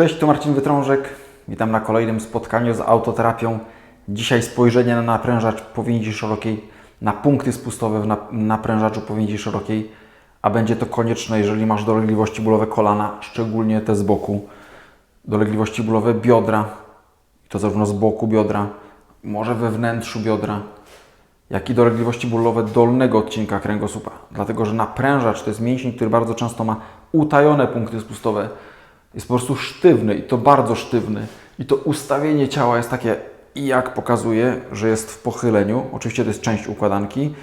Cześć, tu Marcin Wytrążek. Witam na kolejnym spotkaniu z autoterapią. Dzisiaj spojrzenie na naprężacz powięzi szerokiej, na punkty spustowe w na- naprężaczu powięzi szerokiej, a będzie to konieczne, jeżeli masz dolegliwości bólowe kolana, szczególnie te z boku, dolegliwości bólowe biodra, to zarówno z boku biodra, może we wnętrzu biodra, jak i dolegliwości bólowe dolnego odcinka kręgosłupa. Dlatego, że naprężacz to jest mięsień, który bardzo często ma utajone punkty spustowe. Jest po prostu sztywny i to bardzo sztywny. I to ustawienie ciała jest takie, jak pokazuje, że jest w pochyleniu. Oczywiście to jest część układanki.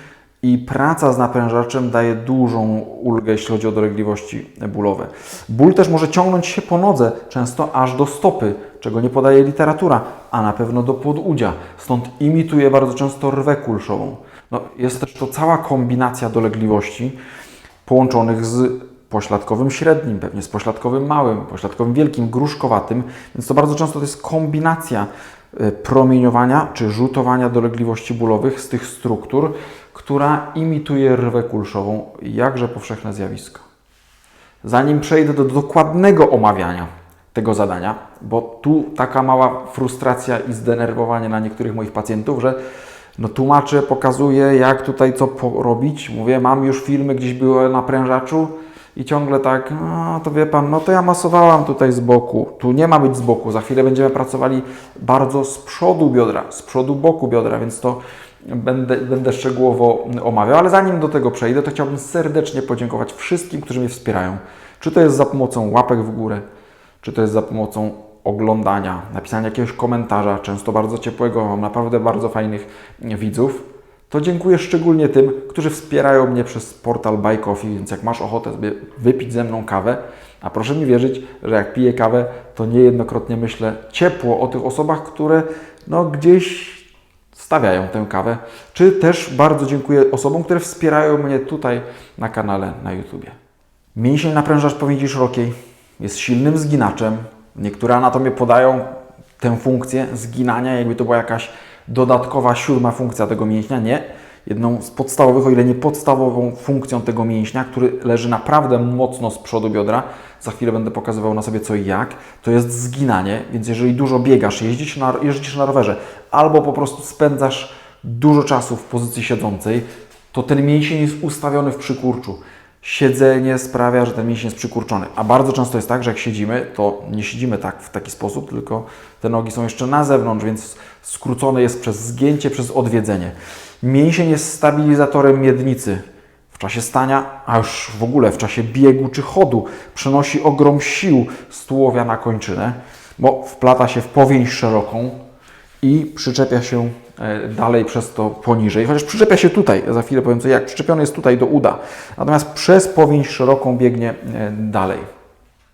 I praca z naprężaczem daje dużą ulgę, jeśli chodzi o dolegliwości bólowe. Ból też może ciągnąć się po nodze, często aż do stopy, czego nie podaje literatura, a na pewno do podudzia. Stąd imituje bardzo często rwę kulszową. No, jest też to cała kombinacja dolegliwości połączonych z pośladkowym średnim, pewnie z pośladkowym małym, pośladkowym wielkim, gruszkowatym, więc to bardzo często to jest kombinacja e, promieniowania czy rzutowania dolegliwości bólowych z tych struktur, która imituje rwę kulszową. Jakże powszechne zjawisko. Zanim przejdę do dokładnego omawiania tego zadania, bo tu taka mała frustracja i zdenerwowanie na niektórych moich pacjentów, że no tłumaczę, pokazuję jak tutaj co robić. Mówię, mam już filmy gdzieś były na prężaczu i ciągle tak, no to wie Pan, no to ja masowałam tutaj z boku. Tu nie ma być z boku. Za chwilę będziemy pracowali bardzo z przodu biodra, z przodu boku biodra, więc to będę, będę szczegółowo omawiał. Ale zanim do tego przejdę, to chciałbym serdecznie podziękować wszystkim, którzy mnie wspierają. Czy to jest za pomocą łapek w górę, czy to jest za pomocą oglądania, napisania jakiegoś komentarza, często bardzo ciepłego, mam naprawdę bardzo fajnych widzów, to dziękuję szczególnie tym, którzy wspierają mnie przez portal Buy Coffee, więc jak masz ochotę sobie wypić ze mną kawę, a proszę mi wierzyć, że jak piję kawę, to niejednokrotnie myślę ciepło o tych osobach, które no gdzieś stawiają tę kawę, czy też bardzo dziękuję osobom, które wspierają mnie tutaj na kanale na YouTubie. Mięsień naprężacz powięzi szerokiej jest silnym zginaczem. Niektóre anatomie podają tę funkcję zginania, jakby to była jakaś dodatkowa, siódma funkcja tego mięśnia. Nie. Jedną z podstawowych, o ile nie podstawową funkcją tego mięśnia, który leży naprawdę mocno z przodu biodra, za chwilę będę pokazywał na sobie co i jak, to jest zginanie, więc jeżeli dużo biegasz, jeździsz na, jeździsz na rowerze albo po prostu spędzasz dużo czasu w pozycji siedzącej, to ten mięsień jest ustawiony w przykurczu siedzenie sprawia, że ten mięsień jest przykurczony. A bardzo często jest tak, że jak siedzimy, to nie siedzimy tak w taki sposób, tylko te nogi są jeszcze na zewnątrz, więc skrócone jest przez zgięcie, przez odwiedzenie. Mięsień jest stabilizatorem miednicy. W czasie stania, a już w ogóle w czasie biegu czy chodu przenosi ogrom sił z tułowia na kończynę, bo wplata się w powięź szeroką i przyczepia się dalej przez to poniżej, chociaż przyczepia się tutaj, za chwilę powiem co jak, przyczepiony jest tutaj do uda, natomiast przez powięź szeroką biegnie e, dalej.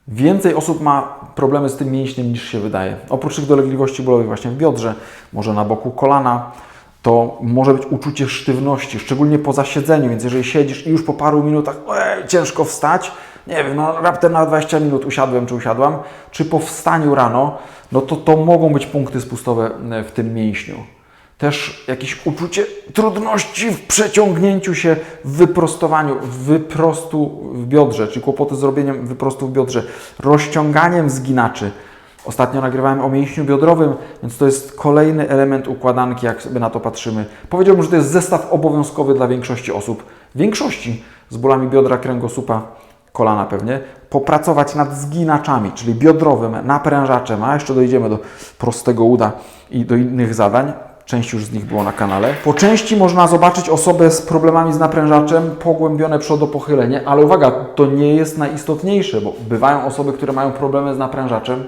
Więcej osób ma problemy z tym mięśniem niż się wydaje. Oprócz tych dolegliwości bólowych właśnie w biodrze, może na boku kolana, to może być uczucie sztywności, szczególnie po zasiedzeniu, więc jeżeli siedzisz i już po paru minutach ojej, ciężko wstać, nie wiem, no raptem na 20 minut usiadłem czy usiadłam, czy po wstaniu rano, no to to mogą być punkty spustowe w tym mięśniu. Też jakieś uczucie trudności w przeciągnięciu się, w wyprostowaniu, w wyprostu w biodrze, czy kłopoty z zrobieniem wyprostu w biodrze, rozciąganiem zginaczy. Ostatnio nagrywałem o mięśniu biodrowym, więc to jest kolejny element układanki, jak sobie na to patrzymy. Powiedziałbym, że to jest zestaw obowiązkowy dla większości osób. Większości z bólami biodra, kręgosłupa, kolana pewnie, popracować nad zginaczami, czyli biodrowym, naprężaczem, a jeszcze dojdziemy do prostego uda i do innych zadań. Część już z nich było na kanale. Po części można zobaczyć osobę z problemami z naprężaczem, pogłębione przodopochylenie, ale uwaga, to nie jest najistotniejsze, bo bywają osoby, które mają problemy z naprężaczem,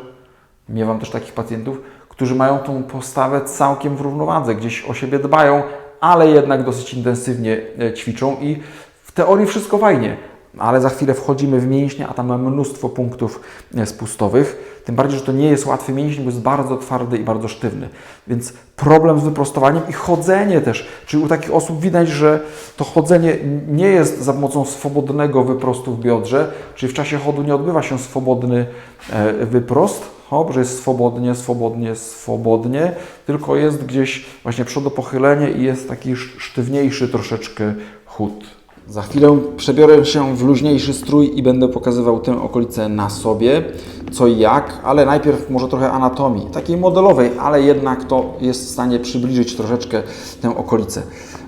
miewam też takich pacjentów, którzy mają tą postawę całkiem w równowadze, gdzieś o siebie dbają, ale jednak dosyć intensywnie e, ćwiczą i w teorii wszystko fajnie, ale za chwilę wchodzimy w mięśnie, a tam mamy mnóstwo punktów e, spustowych. Tym bardziej, że to nie jest łatwy mięsień, bo jest bardzo twardy i bardzo sztywny. Więc problem z wyprostowaniem i chodzenie też. Czyli u takich osób widać, że to chodzenie nie jest za pomocą swobodnego wyprostu w biodrze, czyli w czasie chodu nie odbywa się swobodny e, wyprost, hop, że jest swobodnie, swobodnie, swobodnie, tylko jest gdzieś właśnie przodopochylenie i jest taki sz- sztywniejszy troszeczkę chód. Za chwilę przebiorę się w luźniejszy strój i będę pokazywał tę okolicę na sobie, co i jak, ale najpierw może trochę anatomii, takiej modelowej, ale jednak to jest w stanie przybliżyć troszeczkę tę okolicę.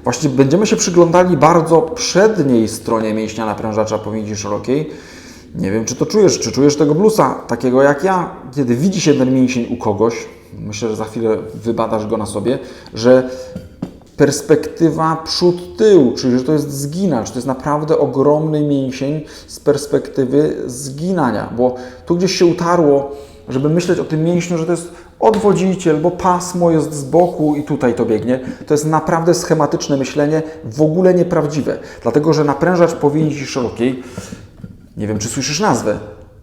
Właśnie będziemy się przyglądali bardzo przedniej stronie mięśnia naprężacza powięzi szerokiej. Nie wiem, czy to czujesz, czy czujesz tego blusa, takiego jak ja, kiedy widzi się ten mięsień u kogoś, myślę, że za chwilę wybadasz go na sobie, że perspektywa przód-tył, czyli że to jest zginacz, to jest naprawdę ogromny mięsień z perspektywy zginania, bo tu gdzieś się utarło, żeby myśleć o tym mięśniu, że to jest odwodziciel, bo pasmo jest z boku i tutaj to biegnie. To jest naprawdę schematyczne myślenie, w ogóle nieprawdziwe, dlatego że naprężacz powięzi szerokiej, nie wiem czy słyszysz nazwę,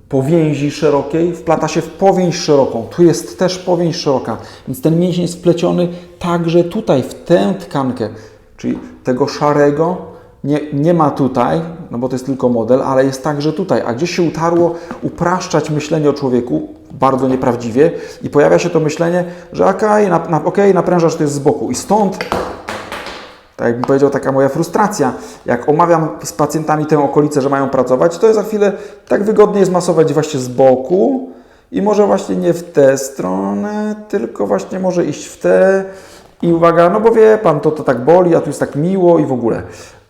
powięzi szerokiej wplata się w powięź szeroką. Tu jest też powięź szeroka, więc ten mięsień jest wpleciony także tutaj, w tę tkankę, czyli tego szarego nie, nie ma tutaj, no bo to jest tylko model, ale jest także tutaj. A gdzieś się utarło upraszczać myślenie o człowieku, bardzo nieprawdziwie i pojawia się to myślenie, że okej, okay, na, na, okay, naprężacz to jest z boku i stąd tak jakbym powiedział, taka moja frustracja. Jak omawiam z pacjentami tę okolicę, że mają pracować, to za chwilę tak wygodnie jest masować właśnie z boku i może właśnie nie w tę stronę, tylko właśnie może iść w tę i uwaga, no bo wie Pan, to, to tak boli, a tu jest tak miło i w ogóle.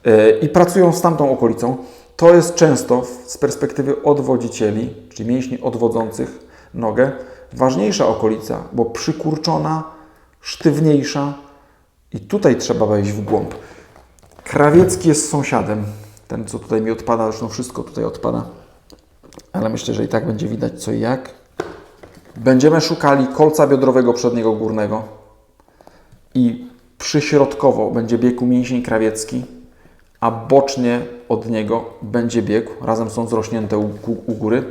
Yy, I pracują z tamtą okolicą. To jest często z perspektywy odwodzicieli, czyli mięśni odwodzących nogę, ważniejsza okolica, bo przykurczona, sztywniejsza, i tutaj trzeba wejść w głąb. Krawiecki jest sąsiadem. Ten, co tutaj mi odpada, zresztą wszystko tutaj odpada. Ale myślę, że i tak będzie widać co i jak. Będziemy szukali kolca biodrowego przedniego górnego. I przyśrodkowo będzie biegł mięsień krawiecki, a bocznie od niego będzie biegł, razem są zrośnięte u, u góry,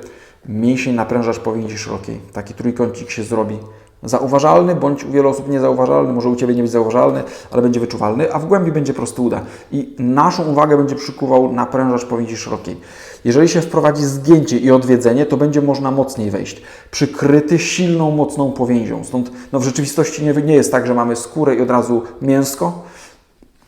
mięsień naprężacz powięzi szerokiej. Taki trójkącik się zrobi zauważalny, bądź u wielu osób niezauważalny, może u Ciebie nie być zauważalny, ale będzie wyczuwalny, a w głębi będzie prostuda. I naszą uwagę będzie przykuwał naprężacz powięzi szerokiej. Jeżeli się wprowadzi zgięcie i odwiedzenie, to będzie można mocniej wejść. Przykryty silną, mocną powięzią. Stąd no, w rzeczywistości nie, nie jest tak, że mamy skórę i od razu mięsko,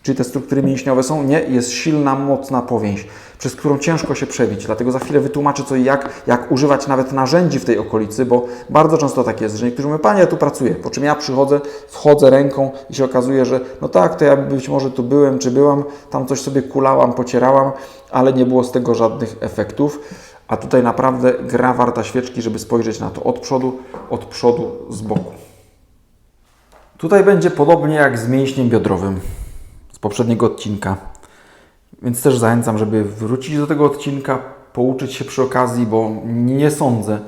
czyli te struktury mięśniowe są, nie, jest silna, mocna powięź, przez którą ciężko się przebić. Dlatego za chwilę wytłumaczę co i jak, jak używać nawet narzędzi w tej okolicy, bo bardzo często tak jest, że niektórzy mówią, Panie, ja tu pracuję, po czym ja przychodzę, wchodzę ręką i się okazuje, że no tak, to ja być może tu byłem, czy byłam, tam coś sobie kulałam, pocierałam, ale nie było z tego żadnych efektów. A tutaj naprawdę gra warta świeczki, żeby spojrzeć na to od przodu, od przodu, z boku. Tutaj będzie podobnie jak z mięśniem biodrowym z poprzedniego odcinka. Więc też zachęcam, żeby wrócić do tego odcinka, pouczyć się przy okazji, bo nie sądzę,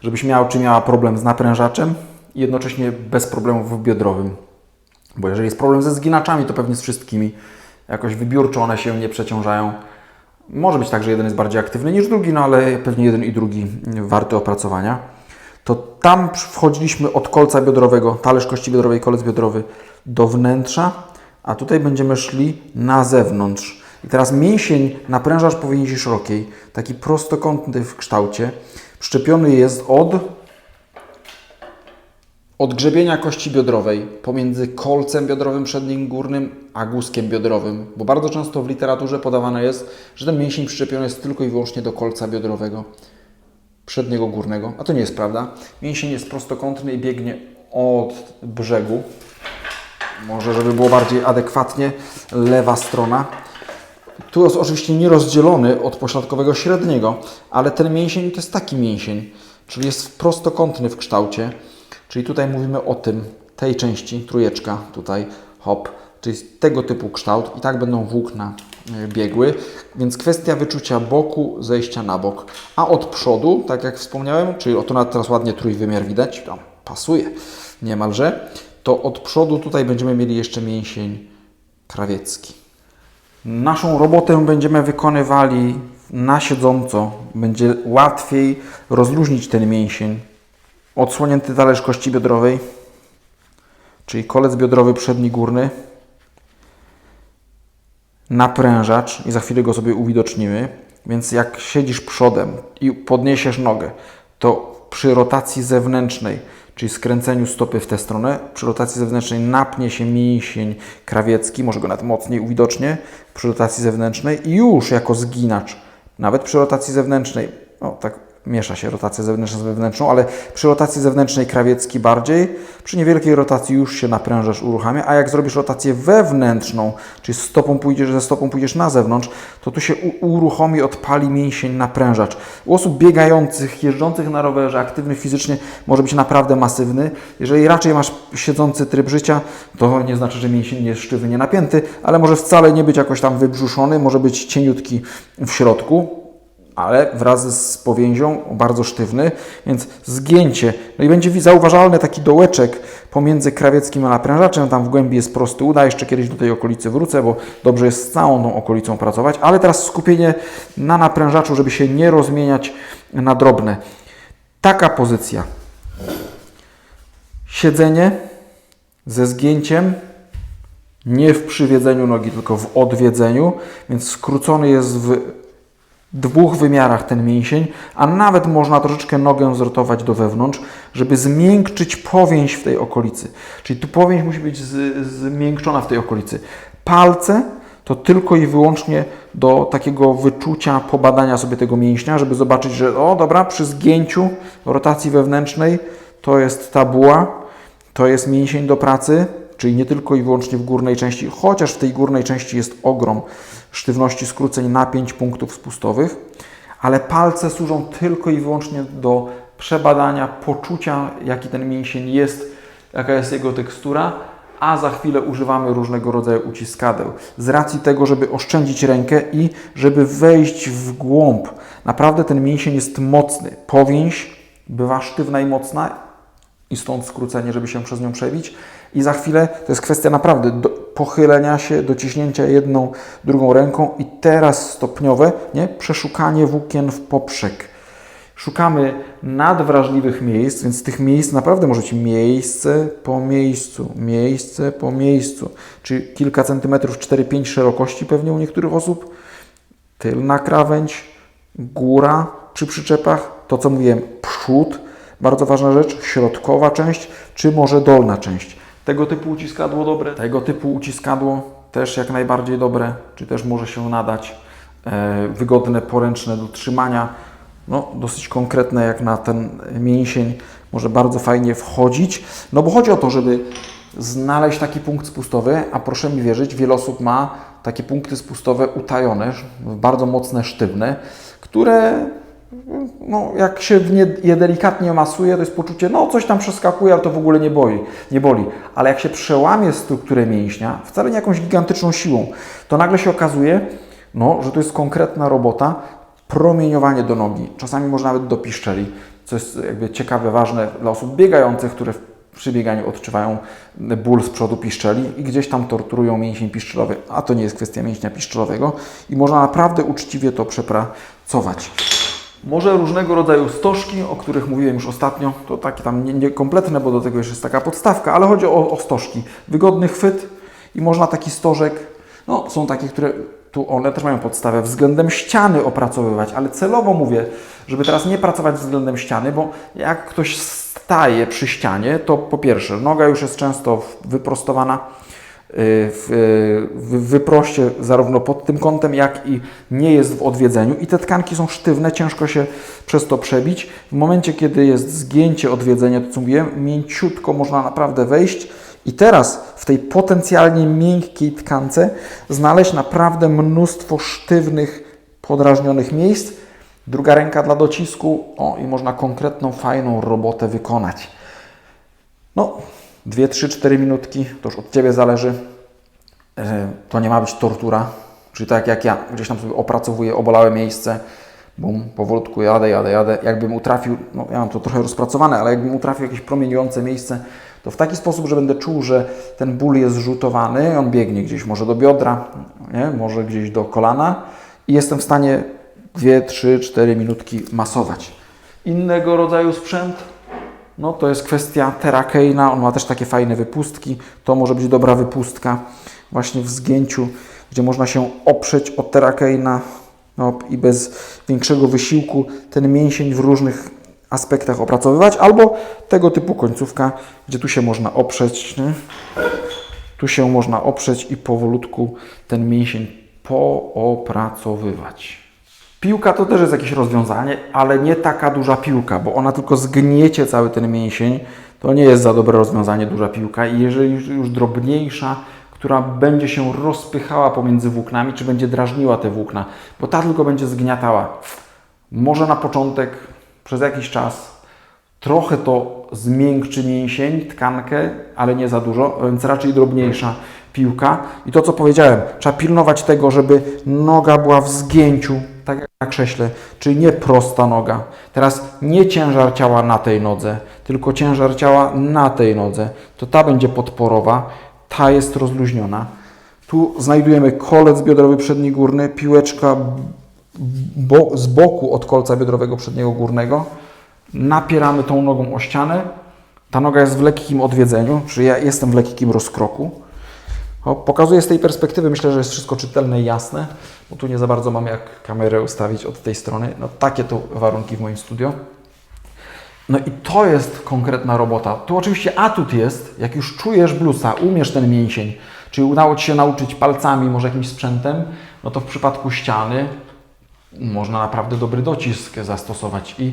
żebyś miał czy miała problem z naprężaczem i jednocześnie bez problemów biodrowym. Bo jeżeli jest problem ze zginaczami, to pewnie z wszystkimi. Jakoś wybiórczo one się nie przeciążają. Może być tak, że jeden jest bardziej aktywny niż drugi, no ale pewnie jeden i drugi warty opracowania. To tam wchodziliśmy od kolca biodrowego, talerz kości biodrowej, kolec biodrowy do wnętrza, a tutaj będziemy szli na zewnątrz. I teraz mięsień naprężacz powięzi szerokiej, taki prostokątny w kształcie, przyczepiony jest od, od grzebienia kości biodrowej pomiędzy kolcem biodrowym przednim górnym a guzkiem biodrowym, bo bardzo często w literaturze podawane jest, że ten mięsień przyczepiony jest tylko i wyłącznie do kolca biodrowego przedniego górnego, a to nie jest prawda. Mięsień jest prostokątny i biegnie od brzegu, może żeby było bardziej adekwatnie, lewa strona. Tu jest oczywiście nierozdzielony od pośladkowego średniego, ale ten mięsień to jest taki mięsień, czyli jest prostokątny w kształcie. Czyli tutaj mówimy o tym, tej części, trójeczka tutaj, hop, czyli tego typu kształt i tak będą włókna e, biegły, więc kwestia wyczucia boku, zejścia na bok. A od przodu, tak jak wspomniałem, czyli oto nawet teraz ładnie trójwymiar widać, tam pasuje niemalże, to od przodu tutaj będziemy mieli jeszcze mięsień krawiecki. Naszą robotę będziemy wykonywali na siedząco. Będzie łatwiej rozluźnić ten mięsień. Odsłonięty talerz kości biodrowej, czyli kolec biodrowy przedni górny, naprężacz i za chwilę go sobie uwidocznimy. Więc jak siedzisz przodem i podniesiesz nogę, to przy rotacji zewnętrznej czyli skręceniu stopy w tę stronę, przy rotacji zewnętrznej napnie się mięsień krawiecki, może go nawet mocniej uwidocznie, przy rotacji zewnętrznej. I już jako zginacz, nawet przy rotacji zewnętrznej, no tak miesza się rotacja zewnętrzna z wewnętrzną, ale przy rotacji zewnętrznej krawiecki bardziej, przy niewielkiej rotacji już się naprężasz, uruchamia, a jak zrobisz rotację wewnętrzną, czyli stopą pójdziesz, ze stopą pójdziesz na zewnątrz, to tu się uruchomi, odpali mięsień naprężacz. U osób biegających, jeżdżących na rowerze, aktywnych fizycznie może być naprawdę masywny. Jeżeli raczej masz siedzący tryb życia, to nie znaczy, że mięsień jest sztywny, nie napięty, ale może wcale nie być jakoś tam wybrzuszony, może być cieniutki w środku ale wraz z powięzią bardzo sztywny, więc zgięcie. No i będzie zauważalny taki dołeczek pomiędzy krawieckim a naprężaczem. Tam w głębi jest prosty uda. Jeszcze kiedyś do tej okolicy wrócę, bo dobrze jest z całą tą okolicą pracować. Ale teraz skupienie na naprężaczu, żeby się nie rozmieniać na drobne. Taka pozycja. Siedzenie ze zgięciem, nie w przywiedzeniu nogi, tylko w odwiedzeniu, więc skrócony jest w dwóch wymiarach ten mięsień, a nawet można troszeczkę nogę zrotować do wewnątrz, żeby zmiękczyć powięź w tej okolicy. Czyli tu powięź musi być zmiękczona w tej okolicy. Palce to tylko i wyłącznie do takiego wyczucia, pobadania sobie tego mięśnia, żeby zobaczyć, że o dobra, przy zgięciu rotacji wewnętrznej to jest ta buła, to jest mięsień do pracy, czyli nie tylko i wyłącznie w górnej części, chociaż w tej górnej części jest ogrom sztywności skróceń napięć punktów spustowych, ale palce służą tylko i wyłącznie do przebadania, poczucia, jaki ten mięsień jest, jaka jest jego tekstura, a za chwilę używamy różnego rodzaju uciskadeł. Z racji tego, żeby oszczędzić rękę i żeby wejść w głąb. Naprawdę ten mięsień jest mocny. Powięź bywa sztywna i mocna i stąd skrócenie, żeby się przez nią przebić. I za chwilę to jest kwestia naprawdę do, pochylenia się, dociśnięcia jedną, drugą ręką i teraz stopniowe, nie? Przeszukanie włókien w poprzek. Szukamy nadwrażliwych miejsc, więc tych miejsc naprawdę może być miejsce po miejscu, miejsce po miejscu, czy kilka centymetrów, 4-5 szerokości pewnie u niektórych osób, tylna krawędź, góra przy przyczepach, to co mówiłem, przód, bardzo ważna rzecz, środkowa część, czy może dolna część. Tego typu uciskadło dobre, tego typu uciskadło też jak najbardziej dobre, czy też może się nadać e, wygodne, poręczne do trzymania, no dosyć konkretne jak na ten mięsień, może bardzo fajnie wchodzić, no bo chodzi o to, żeby znaleźć taki punkt spustowy, a proszę mi wierzyć, wiele osób ma takie punkty spustowe utajone, bardzo mocne, sztywne, które no, jak się nie, je delikatnie masuje, to jest poczucie, no coś tam przeskakuje, ale to w ogóle nie boli, nie boli. Ale jak się przełamie strukturę mięśnia, wcale nie jakąś gigantyczną siłą, to nagle się okazuje, no, że to jest konkretna robota, promieniowanie do nogi. Czasami może nawet do piszczeli, co jest jakby ciekawe, ważne dla osób biegających, które przy bieganiu odczuwają ból z przodu piszczeli i gdzieś tam torturują mięsień piszczelowy, a to nie jest kwestia mięśnia piszczelowego i można naprawdę uczciwie to przepracować. Może różnego rodzaju stożki, o których mówiłem już ostatnio, to takie tam nie- niekompletne, bo do tego jeszcze jest taka podstawka, ale chodzi o, o stożki. Wygodny chwyt i można taki stożek, no są takie, które tu one też mają podstawę względem ściany opracowywać, ale celowo mówię, żeby teraz nie pracować względem ściany, bo jak ktoś staje przy ścianie, to po pierwsze noga już jest często wyprostowana, w, w wyproście zarówno pod tym kątem, jak i nie jest w odwiedzeniu i te tkanki są sztywne, ciężko się przez to przebić. W momencie, kiedy jest zgięcie odwiedzenia, to co mówiłem, mięciutko można naprawdę wejść i teraz w tej potencjalnie miękkiej tkance znaleźć naprawdę mnóstwo sztywnych, podrażnionych miejsc. Druga ręka dla docisku, o i można konkretną, fajną robotę wykonać. No, 2, 3, 4 minutki, to już od Ciebie zależy. E, To nie ma być tortura. Czyli tak jak ja gdzieś tam sobie opracowuję obolałe miejsce, bum, powolutku jadę, jadę, jadę. Jakbym utrafił, no ja mam to trochę rozpracowane, ale jakbym utrafił jakieś promieniujące miejsce, to w taki sposób, że będę czuł, że ten ból jest zrzutowany, on biegnie gdzieś może do biodra, nie? może gdzieś do kolana i jestem w stanie 2, 3, 4 minutki masować. Innego rodzaju sprzęt, no to jest kwestia terakeina, on ma też takie fajne wypustki, to może być dobra wypustka właśnie w zgięciu, gdzie można się oprzeć od terakeina no, i bez większego wysiłku ten mięsień w różnych aspektach opracowywać, albo tego typu końcówka, gdzie tu się można oprzeć, nie? tu się można oprzeć i powolutku ten mięsień poopracowywać. Piłka to też jest jakieś rozwiązanie, ale nie taka duża piłka, bo ona tylko zgniecie cały ten mięsień. To nie jest za dobre rozwiązanie duża piłka i jeżeli już, już drobniejsza, która będzie się rozpychała pomiędzy włóknami, czy będzie drażniła te włókna, bo ta tylko będzie zgniatała. Może na początek, przez jakiś czas, trochę to zmiękczy mięsień, tkankę, ale nie za dużo, więc raczej drobniejsza piłka. I to, co powiedziałem, trzeba pilnować tego, żeby noga była w zgięciu, tak jak na krześle, czyli nie prosta noga. Teraz nie ciężar ciała na tej nodze, tylko ciężar ciała na tej nodze. To ta będzie podporowa, ta jest rozluźniona. Tu znajdujemy kolec biodrowy przedni górny, piłeczka bo, z boku od kolca biodrowego przedniego górnego. Napieramy tą nogą o ścianę. Ta noga jest w lekkim odwiedzeniu, czyli ja jestem w lekkim rozkroku. O, pokazuję z tej perspektywy, myślę, że jest wszystko czytelne i jasne, bo tu nie za bardzo mam jak kamerę ustawić od tej strony. No takie to warunki w moim studio. No i to jest konkretna robota. Tu oczywiście atut jest, jak już czujesz blusa, umiesz ten mięsień, czyli udało Ci się nauczyć palcami, może jakimś sprzętem, no to w przypadku ściany można naprawdę dobry docisk zastosować. I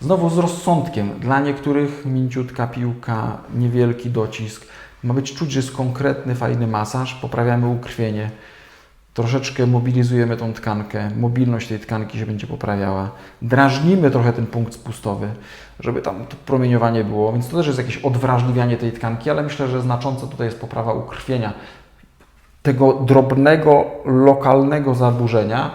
znowu z rozsądkiem. Dla niektórych mięciutka piłka, niewielki docisk. Ma być czuć, że jest konkretny, fajny masaż. Poprawiamy ukrwienie. Troszeczkę mobilizujemy tą tkankę. Mobilność tej tkanki się będzie poprawiała. Drażnimy trochę ten punkt spustowy, żeby tam to promieniowanie było. Więc to też jest jakieś odwrażliwianie tej tkanki, ale myślę, że znacząca tutaj jest poprawa ukrwienia. Tego drobnego, lokalnego zaburzenia,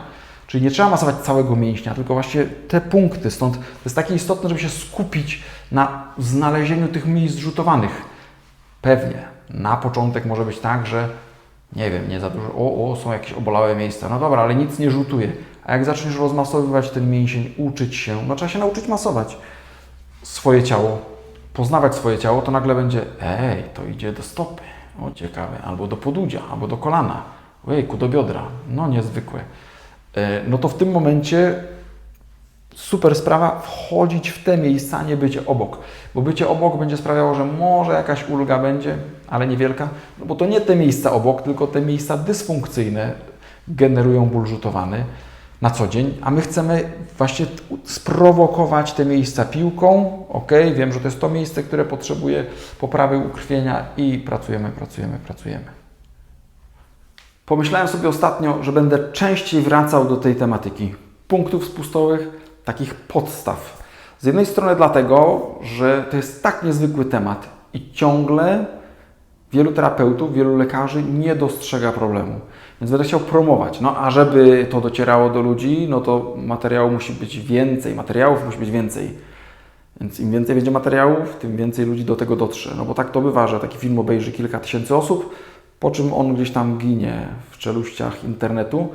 Czyli nie trzeba masować całego mięśnia, tylko właśnie te punkty. Stąd to jest takie istotne, żeby się skupić na znalezieniu tych miejsc rzutowanych. Pewnie na początek może być tak, że nie wiem, nie za dużo, o, o, są jakieś obolałe miejsca. No dobra, ale nic nie rzutuje. A jak zaczniesz rozmasowywać ten mięsień, uczyć się, no trzeba się nauczyć masować swoje ciało, poznawać swoje ciało, to nagle będzie, ej, to idzie do stopy, o ciekawe, albo do podudzia, albo do kolana, ojejku, do biodra, no niezwykłe. E, no to w tym momencie super sprawa wchodzić w te miejsca, nie bycie obok. Bo bycie obok będzie sprawiało, że może jakaś ulga będzie, ale niewielka, no bo to nie te miejsca obok, tylko te miejsca dysfunkcyjne generują ból rzutowany na co dzień, a my chcemy właśnie sprowokować te miejsca piłką. Ok, wiem, że to jest to miejsce, które potrzebuje poprawy ukrwienia i pracujemy, pracujemy, pracujemy. Pomyślałem sobie ostatnio, że będę częściej wracał do tej tematyki punktów spustowych, takich podstaw. Z jednej strony dlatego, że to jest tak niezwykły temat i ciągle wielu terapeutów, wielu lekarzy nie dostrzega problemu. Więc będę chciał promować. No a żeby to docierało do ludzi, no to materiału musi być więcej, materiałów musi być więcej. Więc im więcej będzie materiałów, tym więcej ludzi do tego dotrze. No bo tak to bywa, że taki film obejrzy kilka tysięcy osób, po czym on gdzieś tam ginie w czeluściach internetu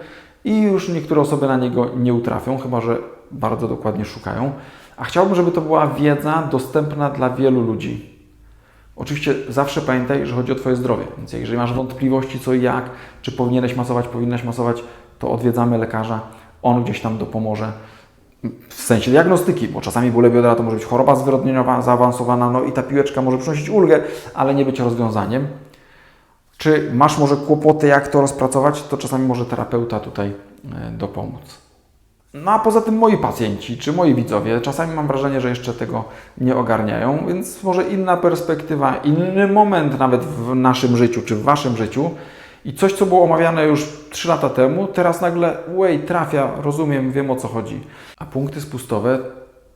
i już niektóre osoby na niego nie utrafią, chyba że bardzo dokładnie szukają. A chciałbym, żeby to była wiedza dostępna dla wielu ludzi. Oczywiście zawsze pamiętaj, że chodzi o Twoje zdrowie, więc jeżeli masz wątpliwości co i jak, czy powinieneś masować, powinnaś masować, to odwiedzamy lekarza, on gdzieś tam dopomoże w sensie diagnostyki, bo czasami bóle biodra to może być choroba zwyrodnieniowa zaawansowana, no i ta piłeczka może przynosić ulgę, ale nie być rozwiązaniem. Czy masz może kłopoty, jak to rozpracować, to czasami może terapeuta tutaj e, dopomóc. No a poza tym moi pacjenci czy moi widzowie, czasami mam wrażenie, że jeszcze tego nie ogarniają, więc może inna perspektywa, inny moment nawet w naszym życiu czy w Waszym życiu i coś, co było omawiane już 3 lata temu, teraz nagle, way, trafia, rozumiem, wiem o co chodzi. A punkty spustowe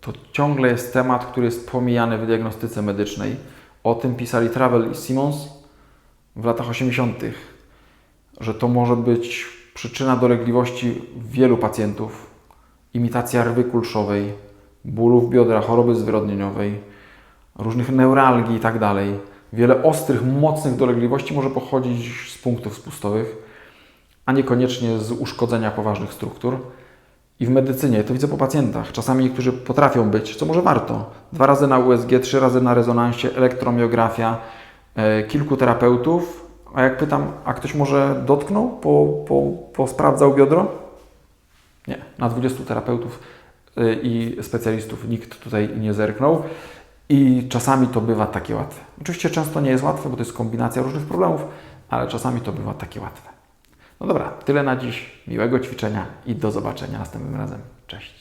to ciągle jest temat, który jest pomijany w diagnostyce medycznej. O tym pisali Travel i Simons w latach 80., że to może być przyczyna dolegliwości wielu pacjentów, imitacja rwy kulszowej, bólów biodra, choroby zwyrodnieniowej, różnych neuralgii itd. Tak Wiele ostrych, mocnych dolegliwości może pochodzić z punktów spustowych, a niekoniecznie z uszkodzenia poważnych struktur. I w medycynie, to widzę po pacjentach, czasami niektórzy potrafią być, co może warto, dwa razy na USG, trzy razy na rezonansie, elektromiografia, E, kilku terapeutów, a jak pytam, a ktoś może dotknął, po, po, posprawdzał biodro? Nie, na 20 terapeutów y, i specjalistów nikt tutaj nie zerknął. I czasami to bywa takie łatwe. Oczywiście często nie jest łatwe, bo to jest kombinacja różnych problemów, ale czasami to bywa takie łatwe. No dobra, tyle na dziś. Miłego ćwiczenia i do zobaczenia następnym razem. Cześć.